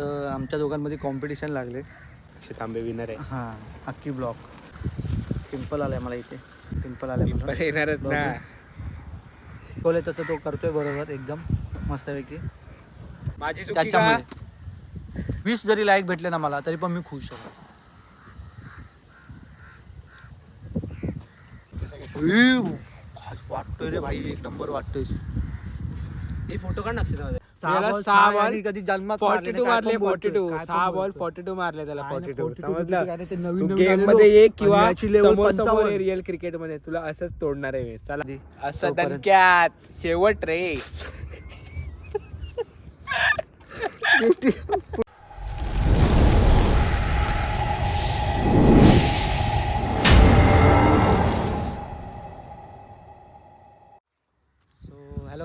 तर आमच्या दोघांमध्ये कॉम्पिटिशन लागले. अक्षय तांबे विनर आहे. हां अक्की ब्लॉक पिंपल आलाय मला इथे. पिंपल आलाय मला. पिंपल येणारच ना. तसं तो करतोय बरोबर एकदम मस्तपैकी. माझी चुकी का? त्याच्यामुळे. वीस जरी लाईक भेटले ना मला तरी पण मी खुश आहे. वाटतोय रे भाई एक नंबर वाटतोय. हे फोटो काढ ना अक्षय तांबे. सहा त्याला आणि कधी जन्मात फॉर्टी मारले टू मारले फॉर्टी टू सहा बॉल. फॉर्टी टू मारले त्याला फॉर्टी टू 42 समजलं गेम. मध्ये आणि किंवा समोर समोर 55. रिअल क्रिकेटमध्ये तुला असंच तोडणार आहे मी चला असं. दणक्यात शेवट रे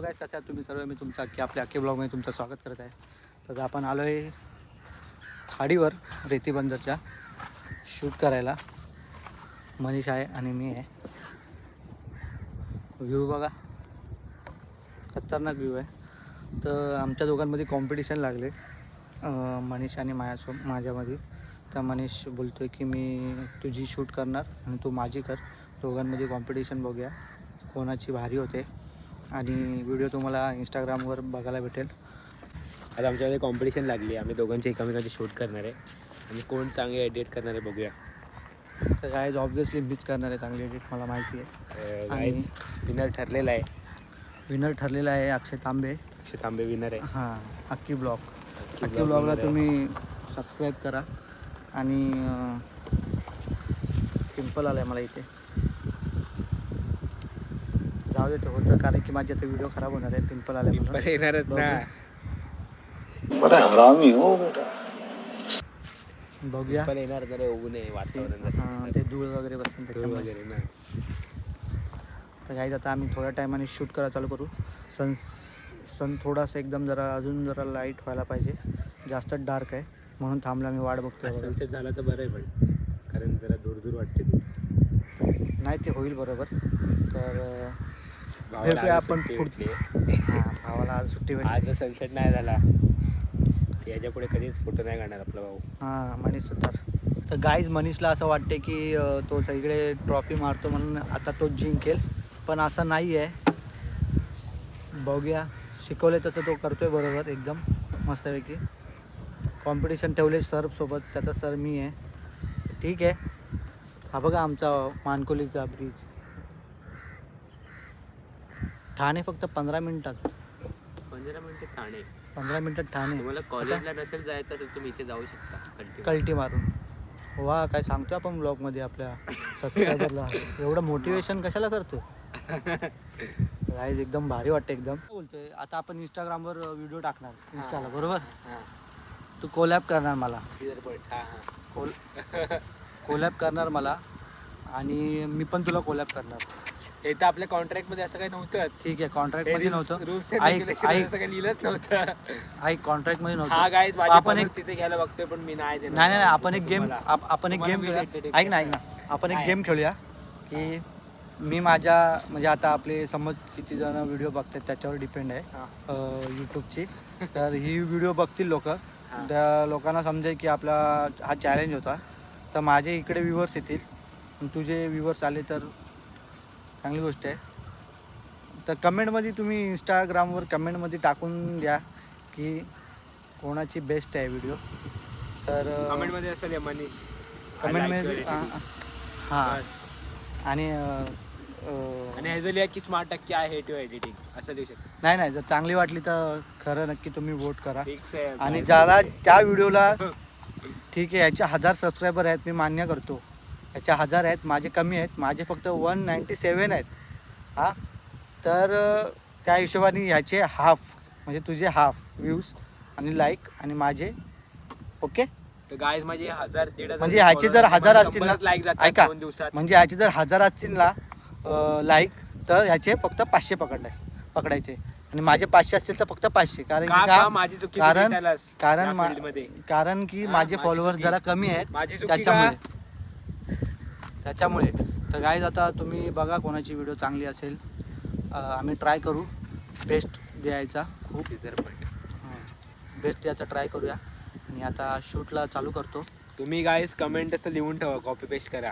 गायस कसं आहे तुम्ही सर्व? मी तुमचा की आपल्या अख्खे ब्लॉगमध्ये तुमचं स्वागत करत आहे. तर आपण आलो आहे खाडीवर रेती बंदरच्या शूट करायला. मनीष आहे आणि मी आहे. व्ह्यू बघा. खतरनाक व्ह्यू आहे. तर आमच्या दोघांमध्ये कॉम्पिटिशन लागले. मनीष आणि माझ्यासो माझ्यामध्ये. तर मनीष बोलतो आहे की मी तुझी शूट करणार आणि तू माझी कर. दोघांमध्ये कॉम्पिटिशन बघूया. कोणाची भारी होते. आणि व्हिडिओ तुम्हाला इंस्टाग्रामवर बघायला भेटेल. आता आमच्यामध्ये कॉम्पिटिशन लागली. आम्ही दोघांची एकमेकांची शूट करणार. आहे आणि कोण चांगले एडिट करणार आहे बघूया. तर काय ऑब्विसली मीच करणार आहे चांगली एडिट मला माहिती आहे. आणि- विनर ठरलेला आहे. विनर ठरलेला आहे अक्षय तांबे. अक्षय तांबे विनर आहे. हां अक्की ब्लॉग अक्की ब्लॉगला. तुम्ही सबस्क्राईब करा. आणि पिंपल आला आहे मला इथे. जाऊ दे ते होतं. कारण की माझे आता व्हिडिओ खराब होणार आहे पिंपल आला पिंपल येणारच ना. बड़ा हरामी हो बेटा. बघूया. पिंपल येणार तर होऊ नये वातावरण हां ते धूळ वगैरे बसतील धूळ त्याच्यामुळे. वगैरे ना. तर काहीच आता आम्ही थोड्या टायमाने शूट करायला चालू करू. सन सन थोडासा एकदम जरा अजून जरा लाइट व्हायला पाहिजे. जास्त डार्क आहे. म्हणून थांबला मी वाट बघतोय बघा. सनसेट झाला तर बरं आहे पण. कारण जरा दूर दूर वाटते. नाही ते होईल बरोबर. तर भेटूया आपण सुट्टी पुढ- भेटली. हां भावाला आज सुट्टी भेटली. आज सनसेट नाही झाला याच्यापुढे कधीच फोटो नाही काढणार आपला भाऊ. हां मनीष सुतार. तर गाईज मनीषला असं वाटते की तो सगळीकडे ट्रॉफी मारतो म्हणून आता तो जिंकेल. पण असं नाही आहे बघूया. शिकवले तसं तो करतोय बरोबर एकदम मस्तपैकी. कॉम्पिटिशन ठेवले सर सोबत. त्याचा सर मी आहे. ठीक आहे. हा बघा आमचा मानकोलीचा ब्रिज ठाणे फक्त पंधरा मिनिटात. पंधरा मिनिटे ठाणे. पंधरा मिनिटात ठाणे. तुम्हाला कॉलेजला नसेल जायचं असेल तुम्ही इथे जाऊ शकता. कल्टी मारून. वा काय सांगतो आपण ब्लॉगमध्ये आपल्या सबस्क्रायबरला एवढं मोटिवेशन कशाला करतो गाईज एकदम भारी वाटतं एकदम. बोलतोय? आता आपण इंस्टाग्रामवर व्हिडिओ टाकणार. इंस्टाला बरोबर? हां. तू कोलॅप करणार मला. हां, हां. कोल कोलॅप करणार मला. आणि मी पण तुला कोलॅप करणार. हे तर आपल्या कॉन्ट्रॅक्टमध्ये असं काही नव्हतं ठीक आहे कॉन्ट्रॅक्टमध्ये नव्हतं. असं काही लिहिलंच नव्हतं. ऐक कॉन्ट्रॅक्टमध्ये हा नव्हतं आपण एक तिथे घ्यायला बघतोय पण मी नाही नाही नाही आपण एक गेम. आपण एक गेम ऐक ना ऐक ना. आपण एक? गेम खेळूया की मी माझ्या म्हणजे आता आपले समज किती जण व्हिडिओ बघतात त्याच्यावर डिपेंड आहे. यूट्यूबची तर ही व्हिडिओ बघतील लोक. त्या लोकांना समजेल की आपला हा चॅलेंज होता. तर माझे इकडे व्ह्युअर्स येतील. तुझे व्ह्युअर्स आले तर चांगली गोष्ट आहे. तर कमेंटमध्ये तुम्ही इंस्टाग्रामवर कमेंटमध्ये टाकून द्या की कोणाची बेस्ट आहे व्हिडिओ तर कमेंटमध्ये असेल हे मनीष. कमेंटमध्ये. हां. आणि आणि हे जर लिहा की स्मार्ट टक्के आहे यू एडिटिंग असं देऊ शकतो. नाही नाही जर चांगली वाटली तर खरं नक्की तुम्ही वोट करा. आणि ज्याला त्या व्हिडिओला ठीक आहे याचे हजार सबस्क्रायबर आहेत मी मान्य करतो. याचे हजार आहेत माझे कमी आहेत माझे फक्त वन नाईंटी सेवन आहेत. हां? तर त्या हिशोबाने ह्याचे हाफ म्हणजे तुझे हाफ व्ह्यूज आणि लाईक आणि माझे ओके? तर गायज माझे हजार दीड हजार म्हणजे ह्याचे जर हजार असतील ना लाईक ऐका म्हणजे ह्याचे जर हजार असतील ना लाईक तर ह्याचे फक्त पाचशे पकडले पकडायचे. आणि माझे पाचशे असतील तर फक्त पाचशे कारण कारण कारण कारण की माझे फॉलोअर्स. जरा कमी आहेत त्याच्यामुळे. त्याच्यामुळे तर गाईज आता तुम्ही बघा कोणाची व्हिडिओ चांगली असेल. आम्ही ट्राय करू. बेस्ट द्यायचा खूप. बेस्ट द्यायचा ट्राय करूया. आणि आता शूटला चालू करतो. तुम्ही गाईस कमेंट असं लिहून ठेवा. कॉपी पेस्ट करा.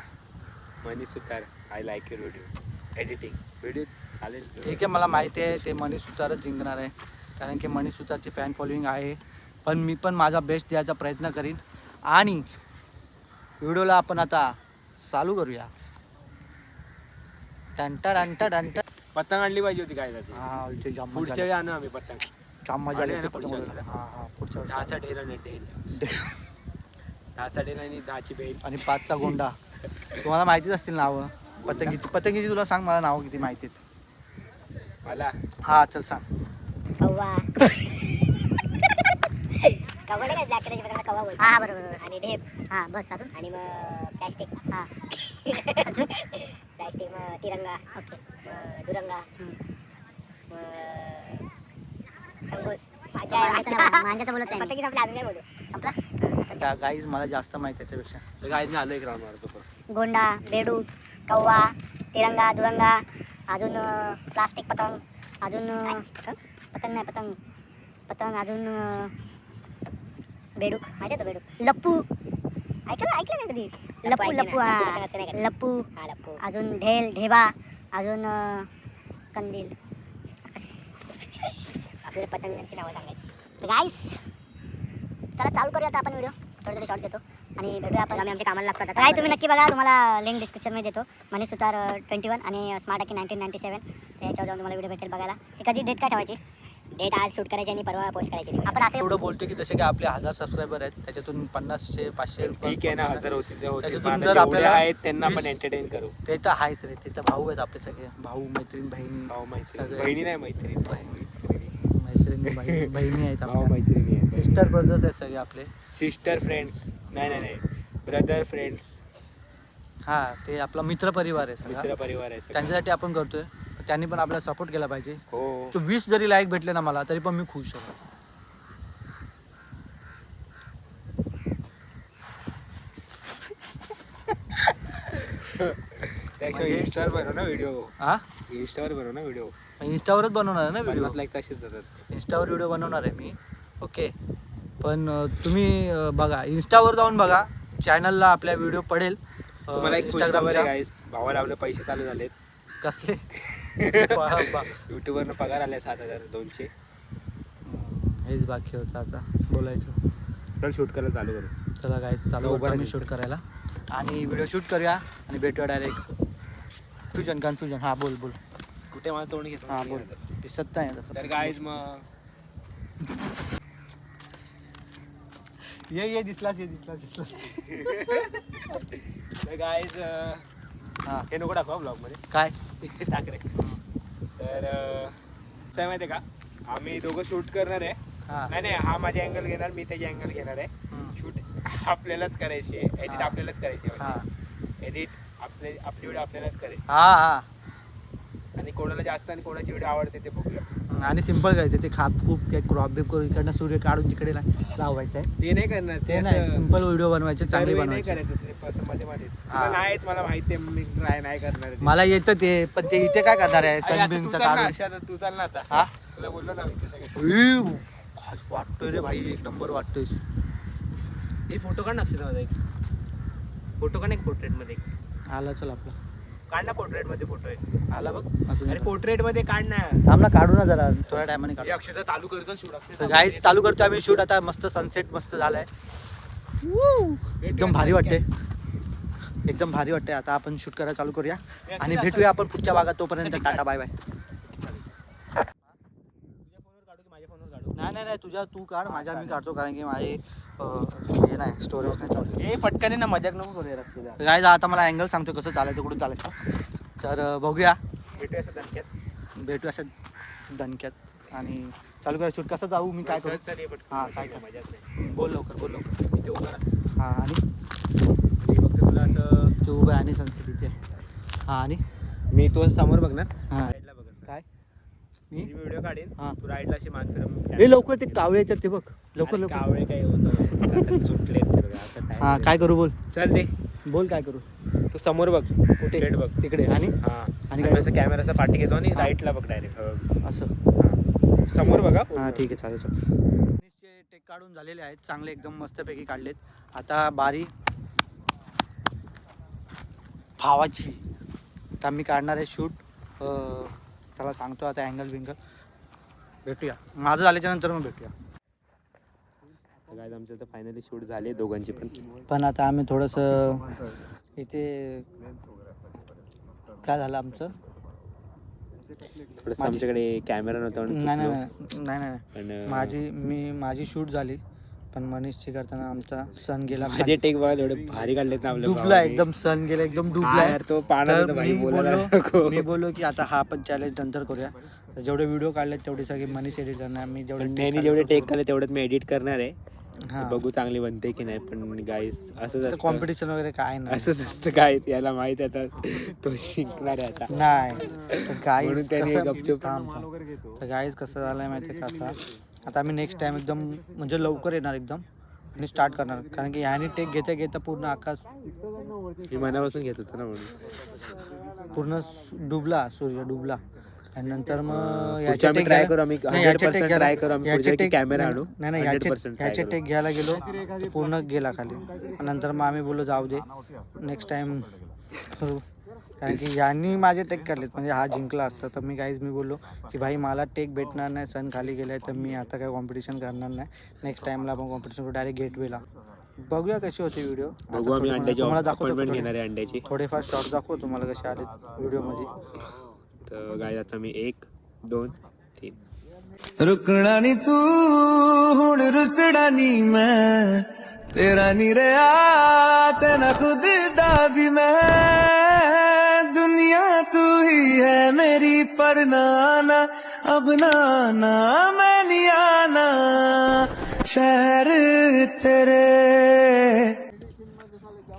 Manish Sutar I like your video editing video चालेल. ठीक आहे मला माहिती आहे ते मनीष सुतारच जिंकणार आहे. कारण की मनीष सुतारची फॅन फॉलोईंग आहे. पण मी पण माझा बेस्ट द्यायचा प्रयत्न करीन. आणि व्हिडिओला आपण आता चालू करूया. टंटा डंटा डंटा पतंग आणली पाहिजे होती काय जाते हा इथे जाम मजा पुढच्या आली. वेळी आणू आम्ही पतंग. जाम मजा आली आले ना होती पुढच्या पतंग वर्षी. उडवायला. हा हा पुढच्या वर्षी. दहाचा ढेल आणि ढेल दहाचा ढेल आणि दहाची बेल. आणि पाचचा गोंडा. तुम्हाला माहितीच असतील नावं. पतंगीची पतंगीची तुला सांग मला नावं किती माहिती आहेत. मला? हा चल सांग. कव्वा कव्वा नाही का जाकराची पतंग कव्वा बोलतो हा बरोबर बरोबर. आणि ढेप. हा बस अजून? आणि मग प्लॅस्टिक हा. प्लॅस्टिक मग तिरंगा. ओके. मग दुरंगा. मग टंगोस. मांजाचं बोलत नाही पतंगी संपला अजून काय बोलू. संपला? त्याच्या गाईज मला जास्त माहिती आहे त्याच्यापेक्षा. गायने आलं एक राऊंड मारतो पण गोंडा बेडूक कव्वा तिरंगा दुरंगा अजून प्लास्टिक पतंग अजून पतंग? नाही पतंग. पतंग अजून बेडूक माहिती आहे तो बेडूक लप्पू ऐकलं ऐकलं का कधी लप्पू लप्पू हा लप्पू लप्पू अजून ढेल ढेबा अजून कंदील आपल्याला पतंगांची नावं सांगायची तर गाईस चला चालू करूया आता आपण व्हिडिओ थोडे थोडे शॉर्ट देतो आणि भेटूया आपण आम्ही आमच्या कामाला लागतात काय तुम्ही नक्की बघा तुम्हाला लिंक डिस्क्रिप्शनमध्ये देतो मनी सुतार ट्वेंटी वन आणि smart Akki nineteen ninety seven त्याच्यावर जाऊन तुम्हाला व्हिडिओ भेटेल बघायला ते कधी डेट काय ठेवायची डेट आज शूट करायची आणि परवा पोस्ट करायची आपण असे एवढं बोलतो की जसे की आपले हजार सबस्क्रायबर आहेत त्याच्यातून पन्नासशे पाचशे ठीक आहे ना हजार होतील ते होतील. त्याच्यातून पण जर जेवढे आपल्याला आहेत त्यांना आपण वीस- एंटरटेन करू. ते तर आहेच रे ते तर भाऊ आहेत आपले सगळे. भाऊ मैत्रीण बहिणी. भाऊ मैत्रिणी. सगळे. बहिणी नाही मैत्रिणी. मैत्रिणी बहिणी. बहिणी आहेत भाऊ आपल्या. मैत्रिणी आहेत सिस्टर ब्रदर्स आहेत सगळे आपले. सिस्टर फ्रेंड्स नाही नाही नाही. ब्रदर फ्रेंड्स हा ते आपला मित्र परिवार आहे मित्र सगळा. परिवार आहे सगळं. त्यांच्यासाठी आपण करतोय. त्यांनी पण आपल्याला सपोर्ट केला पाहिजे. हो. तो वीस जरी लाईक भेटले ना मला तरी पण मी खुश आहे. म्हणजे- इंस्टावर बनव ना व्हिडिओ हा इंस्टावर बनव ना व्हिडिओ इंस्टावरच बनवणार आहे ना व्हिडिओ पन्नास लाईक तसेच जातात इन्स्टावर व्हिडिओ बनवणार आहे मी. ओके पण अं, तुम्ही अं, बघा इन्स्टावर जाऊन बघा. चॅनलला आपल्या व्हिडिओ पडेल. अं, तुम्हाला एक खुशखबर आहे भावाला आपले पैसे चालू झालेत. कसले. युट्यूबवरनं पगार आले सात हजार दोनशे. हेच बाकी होतं आता बोलायचं. चल शूट करायला चालू करू. चला गाईज चालू करतो मी. शूट करायला. आणि व्हिडिओ शूट करूया आणि भेटूया डायरेक्ट फ्युजन कन्फ्युजन हा बोल बोल. कुठे मला तोंड घेतो हा बोल. दिसत नाही तसं. तर गाईज मग. ये ये दिसलास ये दिसलास दिसलास. तर गाईज हा. हे नको दाखवा ब्लॉगमध्ये. काय? टाक रे. तर अं, कसं आहे माहिती आहे का? आम्ही दोघं शूट करणार आहे. हा. नाही नाही हा माझी अँगल घेणार मी त्याची अँगल घेणार आहे. हम्म. शूट आपल्यालाच करायची आहे. एडिट हा. आपल्यालाच करायची हा. आहे एडिट आपले आपली व्हिडिओ आपल्यालाच करायची हा हा. आणि कोणाला जास्त आणि कोणाची व्हिडिओ आवडते ते बघूया. आणि सिंपल करायचं ते खाप खूप काय क्रॉप बिप करून इकडनं सूर्य काढून तिकडे लावायचं आहे. ते नाही करणार ते नाही सिंपल व्हिडिओ बनवायचे चांगले बनवायचे. मला माहिती आहे मी ट्राय नाही करणार. मला येतं ते पण ते इथे काय करणार आहे? ना, काढून तू चाल ना आता हा? तुला बोललो ना वाटतोय रे भाई एक नंबर वाटतोय. हे फोटो काढ ना माझा एक. फोटो काढ एक पोर्ट्रेटमध्ये आला चल आपला. काढ ना पोर्ट्रेटमध्ये फोटो आहे आला बघ. अरे. पोर्ट्रेटमध्ये काढ ना. ना काढू ना जरा. थोड्या टायमाने हे काढू. अक्षता चालू करतो शूट गाईज चालू करतो. आम्ही शूट आता मस्त सनसेट मस्त झालाय. एकदम भारी वाटते एकदम भारी वाटते आता आपण शूट करायला चालू करूया. आणि भेटूया आपण पुढच्या भागात तोपर्यंत. टाटा बाय बाय तुझ्या फोनवर काढू की माझ्या फोनवर काढू नाही नाही नाही तुझ्या तू काढ माझ्या मी काढतो कारण की माझे हे नाही स्टोरेज नाही चालू. हे पटकन ना मजाक नको करूया गाईज आता मला अँगल सांगतो कसं चालायचं कुठून चालायचं. तर बघूया. भेटूया असं दणक्यात. भेटूया असं दणक्यात. आणि चालू करा शूट कसं जाऊ मी काय करू. हा, काय नाही. बोल लवकर बोल लवकर. इथे उभा राहा. हां आणि? फक्त तुला असं ते उभं आणि सनसेट इथे हां आणि? मी तो समोर बघणार हा. राईटला बघत काय मी मी व्हिडिओ काढेन हा. तू राईटला अशी मान फिरव हे लवकर ते कावळे येतात ते बघ लवकर लवकर. कावळे काय होतं? सुटले हां काय करू बोल. चल दे. बोल काय करू. तू समोर बघ कुठे? Straight बघ. तिकडे. आणि? हा. आणि आणि काय? असं कॅमेराचा पाठी घेतो आणि हा. राईटला बघ डायरेक्ट असं. समोर बघा. हां ठीक आहे चालेल चालेल. टेक काढून झालेले आहेत चांगले एकदम मस्तपैकी काढलेत. आता बारी. भावाची. आता मी काढणार आहे शूट. त्याला सांगतो आता अँगल बिंगल. भेटूया. माझं झाल्याच्यानंतर मग भेटूया. काय आमचं तर फायनली शूट झाले दोघांची पण. पण आता आम्ही थोडंसं इथे काय झालं आमचं? थोडस आमच्याकडे कॅमेरा नव्हता म्हणून नाही नाही. नाही नाही नाही. पण, अं, माझी मी माझी शूट झाली. पण मनीषची करताना आमचा सण गेला. माझे टेक बघा एवढे भारी काढलेत ना आपल्या डुबला भावाने. एकदम सण गेला एकदम हा डुबला. यार, तो तर होता भाई, मी बोलायला बोललो नको. मी बोललो की आता हा पण चॅलेंज नंतर करूया. तर जेवढे व्हिडिओ काढले तेवढे सगळे मनीष एडिट करणार मी जेवढे पण take त्यांनी काढले जेवढे तेवढे टेक केले तेवढ्यात मी एडिट करणार आहे. हा. तर बघू चांगली बनते की नाही पण गाईस असंच असतं. कॉम्पिटिशन वगैरे काय नाही. असंच असतं काय याला माहीत आहे आता तो शिकणार आहे आता. नाही. तर म्हणून त्यांनी कसं गपचूप- थांब, थांब. तर गाईज कसं झालंय माहिती का आता? आता आम्ही नेक्स्ट टाइम एकदम म्हणजे लवकर येणार एकदम आणि स्टार्ट करणार. कारण की ह्यानी टेक घेता घेता पूर्ण आकाश मी मनापासून घेत होतो ना म्हणून. पूर्ण डुबला सूर्य डुबला. आणि नंतर मग try घ्यायला- करू, आम्ही नाही, 100% ह्याच्या take try घ्यायला- करू, आम्ही ह्याच्या पुढच्या की take- camera आणू, नाही नाही ह्याच्या 100% try ह्याच्या करू. टेक घ्यायला गेलो पूर्ण गेला खाली. नंतर मग आम्ही बोललो जाऊ दे नेक्स्ट टाइम करू कारण की यांनी माझे टेक काढलेत म्हणजे हा जिंकला असता. तर मी काहीच मी बोललो की भाई मला टेक भेटणार नाही. सण खाली गेलाय आहे तर मी आता काय कॉम्पिटिशन करणार नाही. नेक्स्ट टाइमला आपण कॉम्पिटिशन डायरेक्ट गेटवेला बघूया कशी होती व्हिडिओ बघू अंड्याची तुम्हाला अपॉइंटमेंट अंड्याची. थोडेफार शॉर्ट दाखवू तुम्हाला कसे आले व्हिडिओमध्ये तर आता मी एक दोन तीन. रुकणानी तू हुण रुसडानी मैं. तेरा निरया तेना खुद दादी भी मैं. दुनिया तू ही है मेरी पर नाना अब नाना मैं नहीं आना शहर तेरे।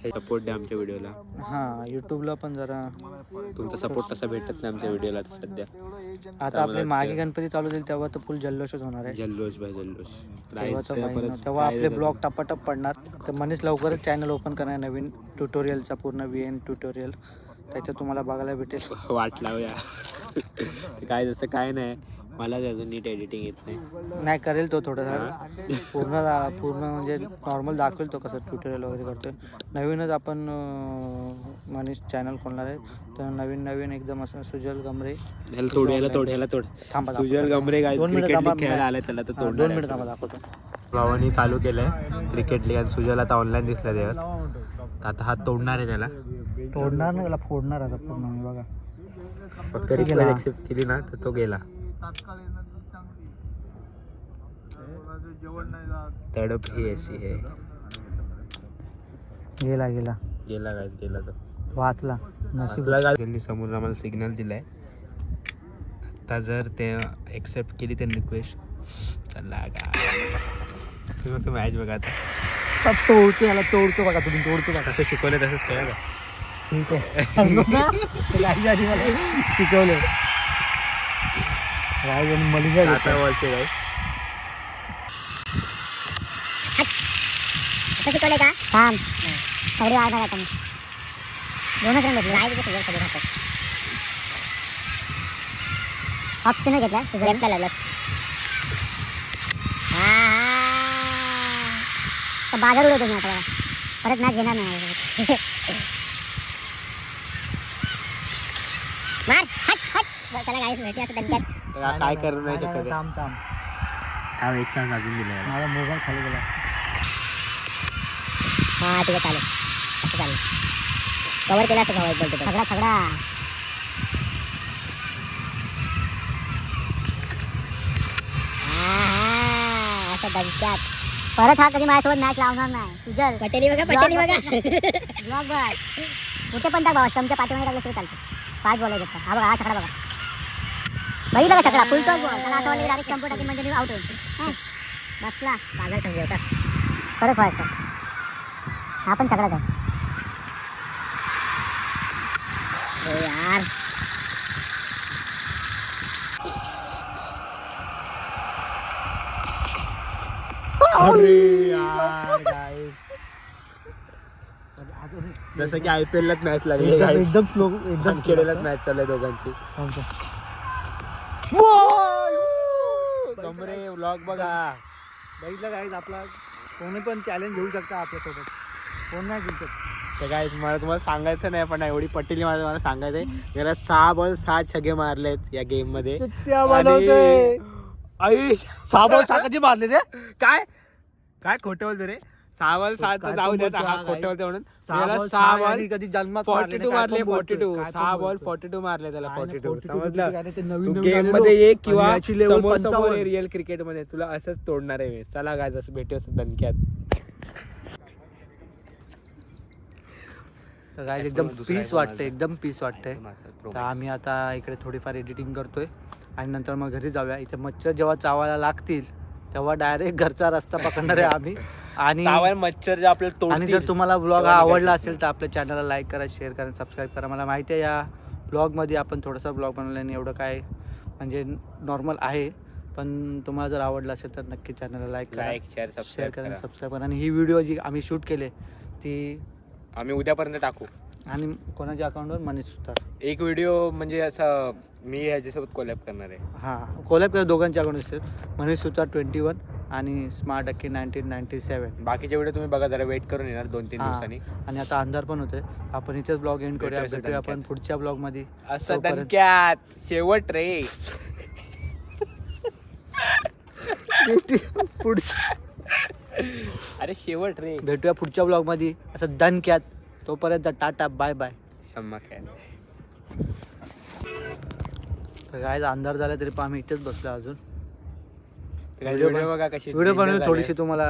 सपोर्ट द्या आमच्या व्हिडिओला हा युट्यूबला पण जरा. तुमचा सपोर्ट तसा भेटत नाही आमच्या व्हिडिओला सध्या. आता आपले मागे गणपती चालू झाले तेव्हा तर फुल जल्लोषच होणार आहे. जल्लोष भाई जल्लोष. तेव्हा आपले ब्लॉग टपाटप पडणार. तर मनीष लवकरच चॅनल ओपन करणार नवीन ट्युटोरियलचा पूर्ण व्ही एन ट्युटोरियल त्याच्यात तुम्हाला बघायला भेटेल. वाट लावूया. काय जसं काय नाही मला अजून नीट एडिटिंग येत नाही. नाही करेल तो थोडासा पूर्ण पूर्ण म्हणजे नॉर्मल दाखवेल तो कसं ट्युटोरियल वगैरे करतोय. नवीनच आपण मनीष चॅनल खोलणार आहे. तर नवीन नवीन एकदम असं सुजल गमरे. ह्याला तोड ह्याला तोड थांबा सुजल. गमरे काय दोन मिनिटं खेळायला आलाय त्याला तर दोन आहे. मिनिट थांबा. दाखवतो. भावानी चालू केलंय क्रिकेट लीग आणि सुजल आता ऑनलाईन दिसला त्यावर आता हात तोडणार आहे त्याला. तोडणार नाही त्याला फोडणार आता पूर्ण मी बघा. फक्त. रिक्वेस्ट एक्सेप्ट केली ना तर तो गेला. तडप ही अशी आहे गेला गेला. गेला काय गेला तो. वाचला. नशीब. वाचला काय त्यांनी समोर आम्हाला सिग्नल दिलाय. आता जर ते एक्सेप्ट केली त्यांनी रिक्वेस्ट चला का तुम्ही मॅच बघा आता. तोडतो याला तोडतो बघा तुम्ही तोडतो बघा. कसं शिकवलं तसंच खेळा का ठीक आहे. शिकवलं. गाई आणि मलिंगा आता वळते असं शिकवलंय का? थांब. सगळे वाजणार आता मी दोनच सगळे सगळे राहतात ऑफ स्पिनर घेतला? कलर लेफ्ट बाजार उडवतो मी आता बघा. परत मॅच घेणार नाही. मार हट हट. त्याला गाडी भेटली आता दणक्यात. तर काय करू नाही शकत थांब थांब. हा एक चान्स अजून दिला याला. माझा मोबाईल खाली गेला. हा ठीक आहे चालेल असं चालेल कवर केला असं भाऊ बोलतो सगळा सगळा असं दणक्यात. परत हा कधी माझ्यासोबत मॅच लावणार नाही. सुजल पटेली बघा पटेली बघा. ब्लॉग बघ कुठे पण टाक भावा स्टमच्या पाठीमागे टाकलं तरी चालतं. पाच बॉल आहेत हा बघा हा छकडा बघा. बघितलं का छकडा? फुल बॉल. त्याला असं वाटलं डायरेक्ट स्टंप टाकी म्हणजे मी आउट होईल. बसला. पागल समजे होता. खरंच व्हायचं हा पण छकडाच आहे. यार अरे यार guys. जसं की आय पी मॅच लागली एकदम स्लो एकदम खेळेलाच मॅच चालू आहे दोघांची. कमरे व्लॉग बघा. बघितलं काय आपला कोणी पण चॅलेंज घेऊ शकता आपल्यासोबत. कोण नाही घेऊ शकत. तर काय मला तुम्हाला सांगायचं नाही पण एवढी पटेली मला मला सांगायचंय. मला सहा बॉल सहा छगे मारलेत या गेममध्ये. सहा बॉल सहा कधी मारले ते काय? काय खोटं बोलतो रे? तर काय जाऊ देत हा हा खोटं म्हणून. सहा त्याला सहा बॉल कधी जन्मात फॉर्टी टू मारले फॉर्टी टू सहा बॉल फॉर्टी टू मारले त्याला फॉर्टी टू समजलं? नवीन तू नवीन गेम. मध्ये ये किंवा समोर समोर 55. रिअल क्रिकेटमध्ये तुला असंच तोडणार आहे मी. चला काय जसं भेटू असं दणक्यात. तर काय एकदम पीस वाटते एकदम पीस वाटते तर आम्ही आता इकडे थोडीफार एडिटिंग करतोय आणि नंतर मग घरी जाऊया. इथे मच्छर जेव्हा चावायला लागतील तेव्हा डायरेक्ट घरचा रस्ता पकडणार आहे आम्ही. आणि मच्छर जे आपल्याला आणि जर तोडतील तुम्हाला ब्लॉग हा आवडला. असेल तर आपल्या चॅनलला लाईक करा शेअर करा सबस्क्राईब करा. मला माहिती आहे या ब्लॉगमध्ये आपण थोडासा ब्लॉग बनवल्याने एवढं काय म्हणजे नॉर्मल आहे. पण तुम्हाला जर आवडलं असेल तर नक्की चॅनलला लाईक करा लाईक शेअर शेअर करा करा. सबस्क्राईब करा. आणि ही व्हिडिओ जी आम्ही शूट केले ती आम्ही उद्यापर्यंत टाकू. आणि कोणाच्या अकाउंटवर मनीष सुतार. एक व्हिडिओ म्हणजे असं मी ह्याच्यासोबत कोलॅब करणार आहे. हां कोलॅब केलं दोघांच्या अकाउंट असतील मनीष सुतार ट्वेंटी वन आणि smart Akki nineteen ninety seven बाकीचे व्हिडिओ तुम्ही बघा जरा वेट करून येणार दोन तीन. दिवसांनी. आणि आता अंधार पण होते आपण इथेच ब्लॉग एंड करूया भेटूया भेटूया आपण दणक्यात. पुढच्या ब्लॉगमध्ये असं तोपर्यंत- दणक्यात शेवट रे. पुढच्या अरे शेवट रे. भेटूया पुढच्या ब्लॉगमध्ये असं दणक्यात. तोपर्यंत टाटा बाय बाय शम्मा काय तर काय अंधार झाला तरी पण आम्ही इथेच बसलो अजून. व्हिडिओ बघा कशी व्हिडिओ बनवून थोडीशी तुम्हाला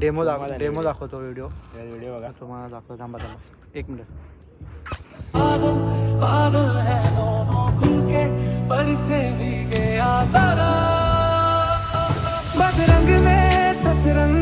डेमो दाखव डेमो. दाखवतो व्हिडिओ. व्हिडिओ बघा. तुम्हाला दाखवतो थांबा थांबा. एक मिनिट. पागल है दोनों खुल के पर से भी गया जरा बदरंग में सतरंग